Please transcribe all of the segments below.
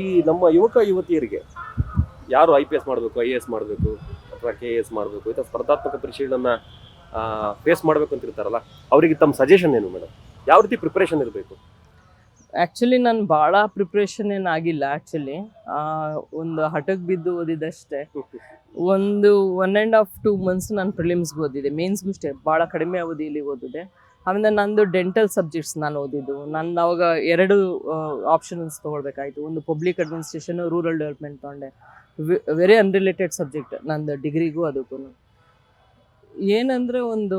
ಈ ನಮ್ಮ ಯುವಕ ಯುವತಿಯರಿಗೆ ಯಾರು ಐ ಪಿ ಎಸ್ ಮಾಡಬೇಕು ಐ ಎ ಎಸ್ ಮಾಡಬೇಕು ಅಥವಾ ಕೆ ಎ ಎಸ್ ಮಾಡಬೇಕು ಅಥವಾ ಸ್ಪರ್ಧಾತ್ಮಕ ಪರೀಕ್ಷೆಗಳನ್ನು ಫೇಸ್ ಮಾಡಬೇಕು ಅಂತ ಇರ್ತಾರಲ್ಲ, ಅವರಿಗೆ ತಮ್ಮ ಸಜೆಷನ್ ಏನು ಮೇಡಮ್ ಯಾವ ರೀತಿ ಪ್ರಿಪ್ರೇಷನ್ ಇರಬೇಕು? ಆ್ಯಕ್ಚುಲಿ ನಾನು ಭಾಳ ಪ್ರಿಪ್ರೇಷನ್ ಏನಾಗಿಲ್ಲ ಆ್ಯಕ್ಚುಲಿ ಒಂದು ಹಠಕ್ಕೆ ಬಿದ್ದು ಓದಿದಷ್ಟೇ. ಒಂದು one and half two months ನಾನು ಪ್ರಿಲಿಮ್ಸ್ಗೆ ಓದಿದೆ. ಮೇನ್ಸ್ಗೂ ಅಷ್ಟೇ ಭಾಳ ಕಡಿಮೆ ಅವಧಿಯಲ್ಲಿ ಓದಿದೆ. ಆಮೇಲೆ ನಂದು ಡೆಂಟಲ್ ಸಬ್ಜೆಕ್ಟ್ಸ್ ನಾನು ಓದಿದ್ದು. ನಾನು ಅವಾಗ ಎರಡು ಆಪ್ಷನ್ಸ್ ತೊಗೊಳ್ಬೇಕಾಯಿತು. ಒಂದು ಪಬ್ಲಿಕ್ ಅಡ್ಮಿನಿಸ್ಟ್ರೇಷನ್ ರೂರಲ್ ಡೆವಲಪ್ಮೆಂಟ್ ತೊಗೊಂಡೆ. ವೆರಿ ಅನ್ರಿಲೇಟೆಡ್ ಸಬ್ಜೆಕ್ಟ್ ನಂದು ಡಿಗ್ರಿಗೂ ಅದಕ್ಕೂ ಏನಂದರೆ ಒಂದು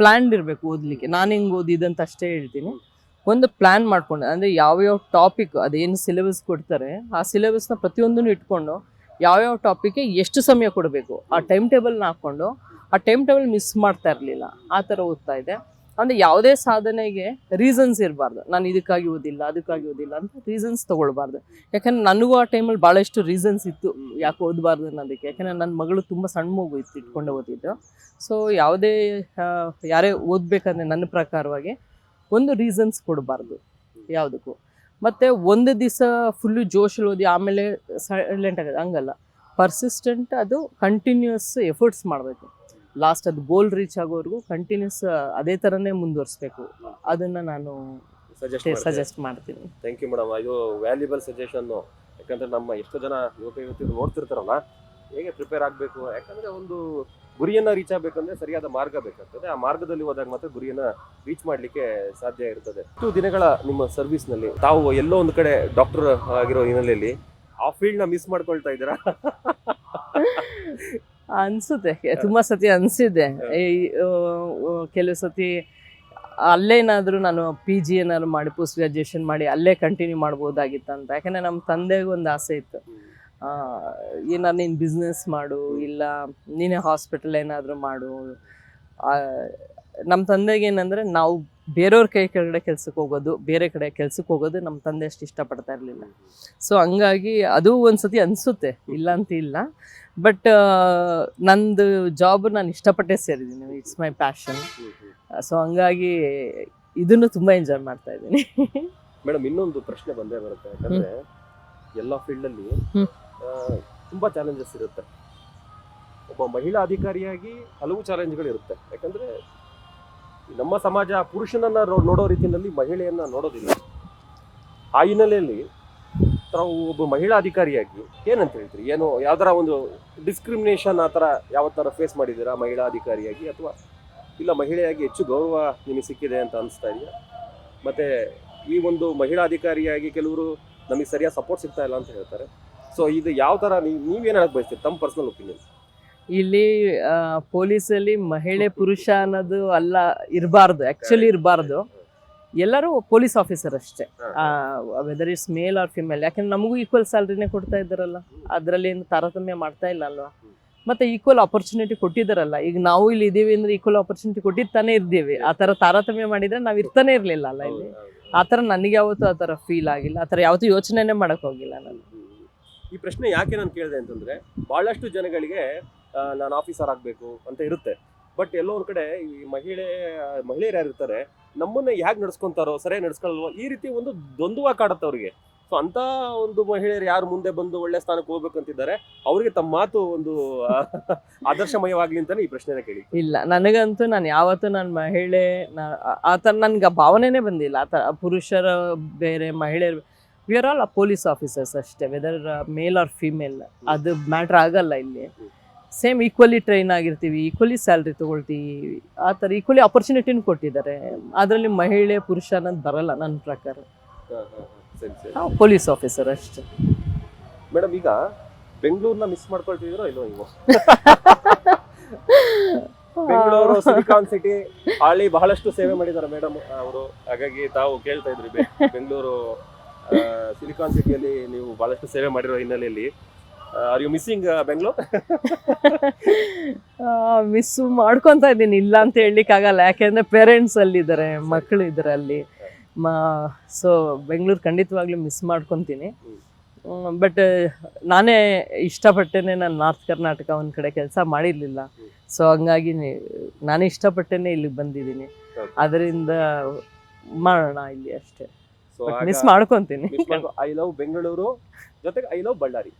ಪ್ಲ್ಯಾನ್ಡ್ ಇರಬೇಕು ಓದಲಿಕ್ಕೆ. ನಾನು ಹೆಂಗೆ ಓದಿದಂತ ಅಷ್ಟೇ ಹೇಳ್ತೀನಿ. ಒಂದು ಪ್ಲ್ಯಾನ್ ಮಾಡ್ಕೊಂಡೆ. ಅಂದರೆ ಯಾವ್ಯಾವ ಟಾಪಿಕ್ ಅದೇನು ಸಿಲೆಬಸ್ ಕೊಡ್ತಾರೆ, ಆ ಸಿಲೆಬಸ್ನ ಪ್ರತಿಯೊಂದನ್ನು ಇಟ್ಕೊಂಡು ಯಾವ್ಯಾವ ಟಾಪಿಕ್ಗೆ ಎಷ್ಟು ಸಮಯ ಕೊಡಬೇಕು, ಆ ಟೈಮ್ ಟೇಬಲ್ನ ಹಾಕ್ಕೊಂಡು ಆ ಟೈಮ್ ಟೇಬಲ್ ಮಿಸ್ ಮಾಡ್ತಾ ಇರಲಿಲ್ಲ. ಆ ಥರ ಓದ್ತಾ ಇದೆ ಅಂದರೆ ಯಾವುದೇ ಸಾಧನೆಗೆ ರೀಸನ್ಸ್ ಇರಬಾರ್ದು. ನಾನು ಇದಕ್ಕಾಗಿ ಓದಿಲ್ಲ, ಅದಕ್ಕಾಗಿ ಓದಿಲ್ಲ ಅಂತ ರೀಸನ್ಸ್ ತೊಗೊಳ್ಬಾರ್ದು. ಯಾಕಂದ್ರೆ ನನಗೂ ಆ ಟೈಮಲ್ಲಿ ಭಾಳಷ್ಟು ರೀಸನ್ಸ್ ಇತ್ತು. ಯಾಕೆ ಓದಬಾರ್ದು ಅನ್ನೋದಕ್ಕೆ. ಯಾಕಂದರೆ ನನ್ನ ಮಗಳು ತುಂಬ ಸಣ್ಣ ಮಗು ಇತ್ತು, ಇಟ್ಕೊಂಡು ಓದಿದ್ದು. ಸೊ ಯಾವುದೇ ಯಾರೇ ಓದಬೇಕಂದ್ರೆ ನನ್ನ ಪ್ರಕಾರವಾಗಿ ಒಂದು ರೀಸನ್ಸ್ ಕೊಡಬಾರ್ದು ಯಾವುದಕ್ಕೂ. ಮತ್ತು ಒಂದು ದಿವಸ ಫುಲ್ಲು ಜೋಶಲ್ಲಿ ಓದಿ ಆಮೇಲೆ ಸೈಲೆಂಟ್ ಆಗೋದು ಹಂಗಲ್ಲ. ಪರ್ಸಿಸ್ಟೆಂಟ್ ಅದು ಕಂಟಿನ್ಯೂಸ್ ಎಫರ್ಟ್ಸ್ ಮಾಡಬೇಕು. ಲಾಸ್ಟ್ ಅದು ಗೋಲ್ ರೀಚ್ ಆಗೋವರೆಗೂ ಕಂಟಿನ್ಯೂಸ್ ಅದೇ ಥರನೇ ಮುಂದುವರಿಸ್ಬೇಕು. ಅದನ್ನು ನಾನು ಸಜೆಸ್ಟ್ ಸಜೆಸ್ಟ್ ಮಾಡ್ತೀನಿ. ಥ್ಯಾಂಕ್ ಯು ಮೇಡಮ್ ಇದು ವ್ಯಾಲ್ಯೂಬಲ್ ಸಜೆಷನ್ನು ಯಾಕಂದರೆ ನಮ್ಮ ಎಷ್ಟೋ ಜನ ಯುವಕ ಯುವತಿಯರು ನೋಡ್ತಿರ್ತಾರಲ್ಲ ಹೇಗೆ ಪ್ರಿಪೇರ್ ಆಗಬೇಕು? ಯಾಕಂದರೆ ಒಂದು ಗುರಿಯನ್ನು ರೀಚ್ ಆಗಬೇಕಂದ್ರೆ ಸರಿಯಾದ ಮಾರ್ಗ ಬೇಕಾಗ್ತದೆ. ಆ ಮಾರ್ಗದಲ್ಲಿ ಹೋದಾಗ ಮಾತ್ರ ಗುರಿಯನ್ನು ರೀಚ್ ಮಾಡಲಿಕ್ಕೆ ಸಾಧ್ಯ ಇರ್ತದೆ. ಇಷ್ಟು ದಿನಗಳ ನಿಮ್ಮ ಸರ್ವಿಸ್ನಲ್ಲಿ ತಾವು ಎಲ್ಲೋ ಒಂದು ಕಡೆ ಡಾಕ್ಟರ್ ಆಗಿರೋ ಹಿನ್ನೆಲೆಯಲ್ಲಿ ಆ ಫೀಲ್ಡ್ನ ಮಿಸ್ ಮಾಡ್ಕೊಳ್ತಾ ಇದ್ದೀರಾ? ಅನ್ಸುತ್ತೆ. ತುಂಬ ಸತಿ ಅನಿಸಿದೆ. ಕೆಲವು ಸತಿ ಅಲ್ಲೇನಾದರೂ ನಾನು ಪಿ ಜಿ ಏನಾದ್ರು ಮಾಡಿ ಪೋಸ್ಟ್ ಗ್ರಾಜುಯೇಷನ್ ಮಾಡಿ ಅಲ್ಲೇ ಕಂಟಿನ್ಯೂ ಮಾಡ್ಬೋದಾಗಿತ್ತು ಅಂತ ಯಾಕಂದರೆ ನಮ್ಮ ತಂದೆಗೂ ಒಂದು ಆಸೆ ಇತ್ತು. ಏನಾದ್ರು ನೀನು ಬಿಸ್ನೆಸ್ ಮಾಡು ಇಲ್ಲ ನೀನೇ ಹಾಸ್ಪಿಟಲ್ ಏನಾದರೂ ಮಾಡು. ನಮ್ಮ ತಂದೆಗೆ ಏನಂದರೆ ನಾವು ಬೇರೆಯವ್ರ ಕೈ ಕೆಳಗಡೆ ಕೆಲ್ಸಕ್ಕೆ ಹೋಗೋದು ಬೇರೆ ಕಡೆ ಕೆಲ್ಸಕ್ಕೆ ಹೋಗೋದು ನಮ್ಮ ತಂದೆ ಅಷ್ಟು ಇಷ್ಟಪಡ್ತಾ ಇರಲಿಲ್ಲ. ಸೊ ಹಂಗಾಗಿ ಅದು ಒಂದು ಸತಿ ಅನಿಸುತ್ತೆ ಇಲ್ಲ. ಅಂತ ಇಲ್ಲ ಬಟ್ ನಂದು ಜಾಬ್ ನಾನು ಇಷ್ಟಪಟ್ಟೆ ಸೇರಿದ್ದೀನಿ ಇಟ್ಸ್ ಮೈ ಪ್ಯಾಷನ್ ಸೊ ಹಂಗಾಗಿ ಇದನ್ನು ತುಂಬ ಎಂಜಾಯ್ ಮಾಡ್ತಾ ಇದ್ದೀನಿ. ಮೇಡಮ್ ಇನ್ನೊಂದು ಪ್ರಶ್ನೆ ಬಂದೇ ಬರುತ್ತೆ. ಯಾಕಂದ್ರೆ ಎಲ್ಲ ಫೀಲ್ಡಲ್ಲಿ ತುಂಬಾ ಚಾಲೆಂಜಸ್ ಇರುತ್ತೆ. ಒಬ್ಬ ಮಹಿಳಾ ಅಧಿಕಾರಿಯಾಗಿ ಹಲವು ಚಾಲೆಂಜ್ಗಳು ಇರುತ್ತೆ ಯಾಕಂದ್ರೆ ನಮ್ಮ ಸಮಾಜ ಪುರುಷನನ್ನು ನೋಡೋ ರೀತಿಯಲ್ಲಿ ಮಹಿಳೆಯನ್ನು ನೋಡೋದಿಲ್ಲ. ಆ ಹಿನ್ನೆಲೆಯಲ್ಲಿ ತಾವು ಒಬ್ಬ ಮಹಿಳಾ ಅಧಿಕಾರಿಯಾಗಿ ಏನಂತ ಹೇಳ್ತೀರಿ? ಏನು ಯಾವ್ದಾರ ಒಂದು ಡಿಸ್ಕ್ರಿಮಿನೇಷನ್ ಆ ಥರ ಯಾವ ಥರ ಫೇಸ್ ಮಾಡಿದ್ದೀರಾ ಮಹಿಳಾ ಅಧಿಕಾರಿಯಾಗಿ ಅಥವಾ ಇಲ್ಲ ಮಹಿಳೆಯಾಗಿ ಹೆಚ್ಚು ಗೌರವ ನಿಮಗೆ ಸಿಕ್ಕಿದೆ ಅಂತ ಅನಿಸ್ತಾ ಇದೆಯಾ? ಮತ್ತು ಈ ಒಂದು ಮಹಿಳಾ ಅಧಿಕಾರಿಯಾಗಿ ಕೆಲವರು ನಮಗೆ ಸರಿಯಾದ ಸಪೋರ್ಟ್ ಸಿಗ್ತಾ ಇಲ್ಲ ಅಂತ ಹೇಳ್ತಾರೆ. ಸೊ ಇದು ಯಾವ ಥರ ನೀವು ನೀವೇನು ಹೇಳಕ್ಕೆ ಬಯಸ್ತೀರಿ? ತಮ್ಮ ಪರ್ಸ್ನಲ್ ಒಪಿನಿಯನ್ ಇಲ್ಲಿ ಪೊಲೀಸಲ್ಲಿ ಮಹಿಳೆ ಪುರುಷ ಅನ್ನೋದು ಅಲ್ಲ ಇರಬಾರ್ದು ಆ್ಯಕ್ಚುಲಿ ಇರಬಾರ್ದು. ಎಲ್ಲರೂ ಪೊಲೀಸ್ ಆಫೀಸರ್ ಅಷ್ಟೇ. Whether it's male or female ಯಾಕಂದ್ರೆ ನಮಗೂ ಈಕ್ವಲ್ ಸ್ಯಾಲ್ರಿನೇ ಕೊಡ್ತಾ ಇದ್ದಾರಲ್ಲ. ಅದರಲ್ಲಿ ಏನು ತಾರತಮ್ಯ ಮಾಡ್ತಾ ಇಲ್ಲ ಅಲ್ವಾ? ಮತ್ತೆ ಈಕ್ವಲ್ ಆಪರ್ಚುನಿಟಿ ಕೊಟ್ಟಿದ್ದಾರಲ್ಲ. ಈಗ ನಾವು ಇಲ್ಲಿ ಇದ್ದೀವಿ ಅಂದ್ರೆ ಈಕ್ವಲ್ ಆಪರ್ಚುನಿಟಿ ಕೊಟ್ಟಿದ್ದು ತಾನೇ ಇದ್ದೀವಿ ಆ ಥರ ತಾರತಮ್ಯ ಮಾಡಿದ್ರೆ ನಾವು ಇರ್ತಾನೆ ಇರಲಿಲ್ಲ ಅಲ್ಲ ಇಲ್ಲಿ. ಆ ಥರ ನನಗೆ ಯಾವತ್ತೂ ಆ ಥರ ಫೀಲ್ ಆಗಿಲ್ಲ. ಆ ಥರ ಯಾವತ್ತೂ ಯೋಚನೆನೇ ಮಾಡಕ್ ಹೋಗಿಲ್ಲ ನಾನು. ಈ ಪ್ರಶ್ನೆ ಯಾಕೆ ನಾನು ಕೇಳಿದೆ ಅಂತಂದ್ರೆ ಬಹಳಷ್ಟು ಜನಗಳಿಗೆ ನಾನು ಆಫೀಸರ್ ಆಗಬೇಕು ಅಂತ ಇರುತ್ತೆ. ಬಟ್ ಎಲ್ಲೋ ಒಂದ್ ಕಡೆ ಈ ಮಹಿಳೆ ಮಹಿಳೆಯರು ಯಾರು ಇರ್ತಾರೆ ನಮ್ಮನ್ನ ಹೇಗೆ ನಡ್ಸ್ಕೊಂತಾರೋ ಸರಿಯಾಗಿ ನಡ್ಸ್ಕೊಳ್ಳಲ್ವೋ ಈ ರೀತಿ ಒಂದು ದ್ವಂದ್ವ ಕಾಡುತ್ತೆ ಅವ್ರಿಗೆ. ಸೊ ಅಂತ ಒಂದು ಮಹಿಳೆಯರು ಯಾರು ಮುಂದೆ ಬಂದು ಒಳ್ಳೆ ಸ್ಥಾನಕ್ಕೆ ಹೋಗ್ಬೇಕಂತಿದ್ದಾರೆ ಅವರಿಗೆ ತಮ್ಮ ಮಾತು ಒಂದು ಆದರ್ಶಮಯವಾಗ್ಲಿ ಅಂತಾನೆ ಈ ಪ್ರಶ್ನೆನ ಕೇಳಿ. ಇಲ್ಲ ನನಗಂತೂ ನಾನು ಯಾವತ್ತೂ ನಾನು ಮಹಿಳೆ ಆ- ಥರ ನನ್ಗೆ ಭಾವನೆನೇ ಬಂದಿಲ್ಲ. ಆ ಥರ ಪುರುಷರ ಬೇರೆ ಮಹಿಳೆಯರು we are all police officers ಅಷ್ಟೇ ವೆದರ್ ಮೇಲ್ ಆರ್ ಫಿಮೇಲ್ ಅದು ಮ್ಯಾಟ್ರ್ ಆಗಲ್ಲ ಇಲ್ಲಿ. ಸೇಮ್ ಈಕ್ವಲಿ ಟ್ರೈನ್ ಆಗಿರ್ತೀವಿ ಈಕ್ವಲಿ ಸ್ಯಾಲ್ರಿ ತೊಗೊಳ್ತೀವಿ. ಆ ಥರ ಈಕ್ವಲಿ ಆಪರ್ಚುನಿಟಿನೂ ಕೊಟ್ಟಿದ್ದಾರೆ. ಅದರಲ್ಲಿ ಮಹಿಳೆ ಪುರುಷ ಅನ್ನೋದು ಬರಲ್ಲ ನನ್ನ ಪ್ರಕಾರ. ಸರಿ ಸರಿ. ನಾವು ಪೊಲೀಸ್ ಆಫೀಸರ್ ಅಷ್ಟೇ. ಮೇಡಮ್ ಈಗ ಬೆಂಗಳೂರ್ನ ಮಿಸ್ ಮಾಡ್ಕೊಳ್ತಿದ್ರೋ ಇಲ್ಲೋ ನೀವು? ಬೆಂಗಳೂರು ಸಿಲಿಕಾನ್ ಸಿಟಿ ಹಾಳಿ ಬಹಳಷ್ಟು ಸೇವೆ ಮಾಡಿದ್ದಾರೆ ಮೇಡಮ್ ಅವರು. ಹಾಗಾಗಿ ತಾವು ಕೇಳ್ತಾ ಇದ್ರಿ ಬೆಂಗಳೂರು ಸಿಲಿಕಾನ್ ಸಿಟಿಯಲ್ಲಿ ನೀವು ಬಹಳಷ್ಟು ಸೇವೆ ಮಾಡಿರೋ ಹಿನ್ನೆಲೆಯಲ್ಲಿ. Are you missing Bengaluru miss ಮಾಡ್ಕೊತ ಇದ್ದೀನಿ. ಇಲ್ಲ ಅಂತ ಹೇಳಲಿಕ್ಕಾಗಲ್ಲ ಯಾಕೆಂದರೆ ಪೇರೆಂಟ್ಸ್ ಅಲ್ಲಿದ್ದಾರೆ ಮಕ್ಕಳು ಇದ್ದಾರೆ ಅಲ್ಲಿ. ಮಾ ಸೊ ಬೆಂಗಳೂರು ಖಂಡಿತವಾಗ್ಲೂ ಮಿಸ್ ಮಾಡ್ಕೊತೀನಿ. ಬಟ್ ನಾನೇ ಇಷ್ಟಪಟ್ಟೇನೆ ನಾನು ನಾರ್ತ್ ಕರ್ನಾಟಕ ಒಂದು ಕಡೆ ಕೆಲಸ ಮಾಡಿರಲಿಲ್ಲ. ಸೊ ಹಂಗಾಗಿ ನಾನೇ ಇಷ್ಟಪಟ್ಟೇನೆ ಇಲ್ಲಿಗೆ ಬಂದಿದ್ದೀನಿ. ಅದರಿಂದ ಮಾಡೋಣ ಇಲ್ಲಿ ಅಷ್ಟೇ. ಸೊ ಮಿಸ್ ಮಾಡ್ಕೊಂತೀನಿ. ಐ ಲವ್ ಬೆಂಗಳೂರು ಜೊತೆಗೆ ಐ ಲವ್ ಬಳ್ಳಾರಿ